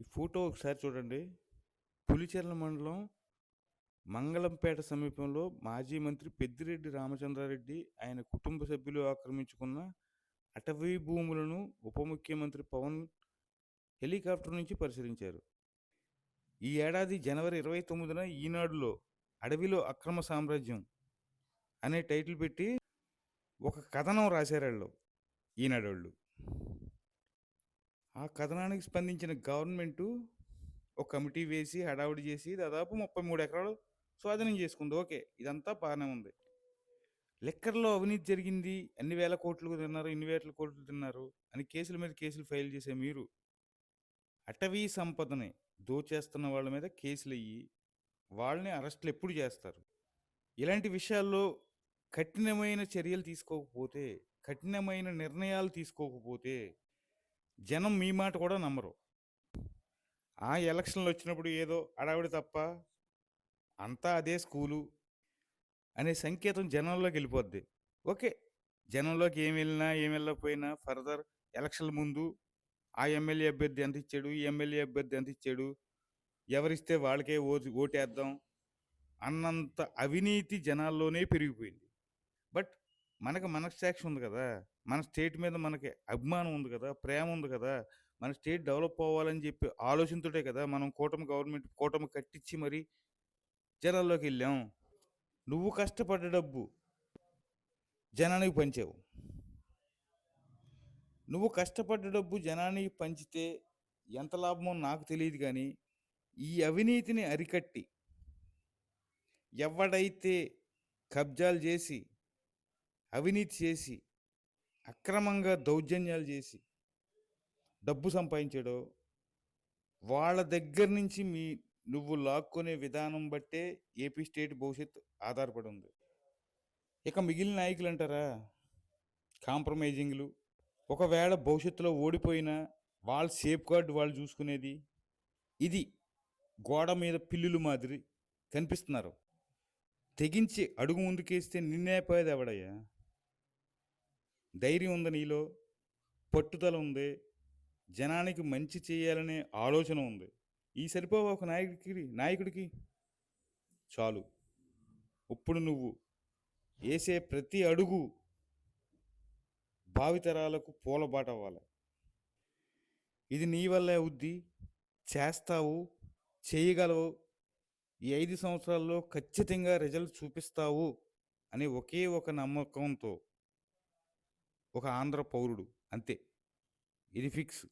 ఈ ఫోటో ఒకసారి చూడండి. పులిచెర్ల మండలం మంగళంపేట సమీపంలో మాజీ మంత్రి పెద్దిరెడ్డి రామచంద్రారెడ్డి ఆయన కుటుంబ సభ్యులు ఆక్రమించుకున్న అటవీ భూములను ఉప ముఖ్యమంత్రి పవన్ హెలికాప్టర్ నుంచి పరిశీలించారు. ఈ ఏడాది జనవరి ఇరవై తొమ్మిదిన ఈనాడులో అడవిలో అక్రమ సామ్రాజ్యం అనే టైటిల్ పెట్టి ఒక కథనం రాశారు వాళ్ళు ఈనాడు వాళ్ళు ఆ కథనానికి స్పందించిన గవర్నమెంటు ఒక కమిటీ వేసి హడావుడి చేసి దాదాపు ముప్పై మూడు ఎకరాలు స్వాధీనం చేసుకుంది. ఓకే ఇదంతా బాగానే ఉంది. లెక్కర్లో అవినీతి జరిగింది. అన్ని వేల కోట్లు తిన్నారు ఇన్ని వేల కోట్లు తిన్నారు అని కేసుల మీద కేసులు ఫైల్ చేసే మీరు అటవీ సంపదని దోచేస్తున్న వాళ్ళ మీద కేసులు అయ్యి వాళ్ళని అరెస్టులు ఎప్పుడు చేస్తారు? ఇలాంటి విషయాల్లో కఠినమైన చర్యలు తీసుకోకపోతే కఠినమైన నిర్ణయాలు తీసుకోకపోతే జనం మీ మాట కూడా నమ్మరు. ఆ ఎలక్షన్లు వచ్చినప్పుడు ఏదో అడావిడి తప్ప అంతా అదే స్కూలు అనే సంకేతం జనంలోకి వెళ్ళిపోద్ది. ఓకే జనంలోకి ఏం వెళ్ళినా ఏం వెళ్ళకపోయినా ఫర్దర్ ఎలక్షన్ల ముందు ఆ ఎమ్మెల్యే అభ్యర్థి ఎంత ఇచ్చాడు ఈ ఎమ్మెల్యే అభ్యర్థి ఎంత ఇచ్చాడు ఎవరిస్తే వాళ్ళకే ఓటు ఓటేద్దాం అన్నంత అవినీతి జనాల్లోనే పెరిగిపోయింది. బట్ మనకి మనస్సాక్షి ఉంది కదా! మన స్టేట్ మీద మనకి అభిమానం ఉంది కదా! ప్రేమ ఉంది కదా! మన స్టేట్ డెవలప్ అవ్వాలని చెప్పి ఆలోచనతోటే కదా! మనం కూటమి గవర్నమెంట్ కూటమి కట్టించి మరి జనాల్లోకి వెళ్ళాం. నువ్వు కష్టపడ్డ డబ్బు జనానికి పంచావు. నువ్వు కష్టపడ్డ డబ్బు జనానికి పంచితే ఎంత లాభమో నాకు తెలియదు కానీ ఈ అవినీతిని అరికట్టి ఎవడైతే కబ్జాలు చేసి అవినీతి చేసి అక్రమంగా దౌర్జన్యాలు చేసి డబ్బు సంపాదించాడో వాళ్ళ దగ్గర నుంచి మీ నువ్వు లాక్కునే విధానం బట్టే ఏపీ స్టేట్ భవిష్యత్ ఆధారపడి ఉంది. ఇక మిగిలిన నాయకులు అంటారా? కాంప్రమైజింగ్లు. ఒకవేళ భవిష్యత్తులో ఓడిపోయినా వాళ్ళ సేఫ్ గార్డ్ వాళ్ళు చూసుకునేది ఇది గోడ మీద పిల్లులు మాదిరి కనిపిస్తున్నారు. తెగించి అడుగు ముందుకేస్తే నిన్నేపోయేది ఎవడయ్యా? ధైర్యం ఉంది నీలో పట్టుదల ఉంది జనానికి మంచి చేయాలనే ఆలోచన ఉంది. ఈ సరిపోవా ఒక నాయకుడికి నాయకుడికి? చాలు. ఇప్పుడు నువ్వు వేసే ప్రతి అడుగు భావితరాలకు పూలబాట అవ్వాలి. ఇది నీ వల్లే అవుద్ది. చేస్తావు చేయగలవు. ఈ ఐదు సంవత్సరాల్లో ఖచ్చితంగా రిజల్ట్ చూపిస్తావు అనే ఒకే ఒక నమ్మకంతో ఒక ఆంధ్ర పౌరుడు అంతే. ఇది ఫిక్స్.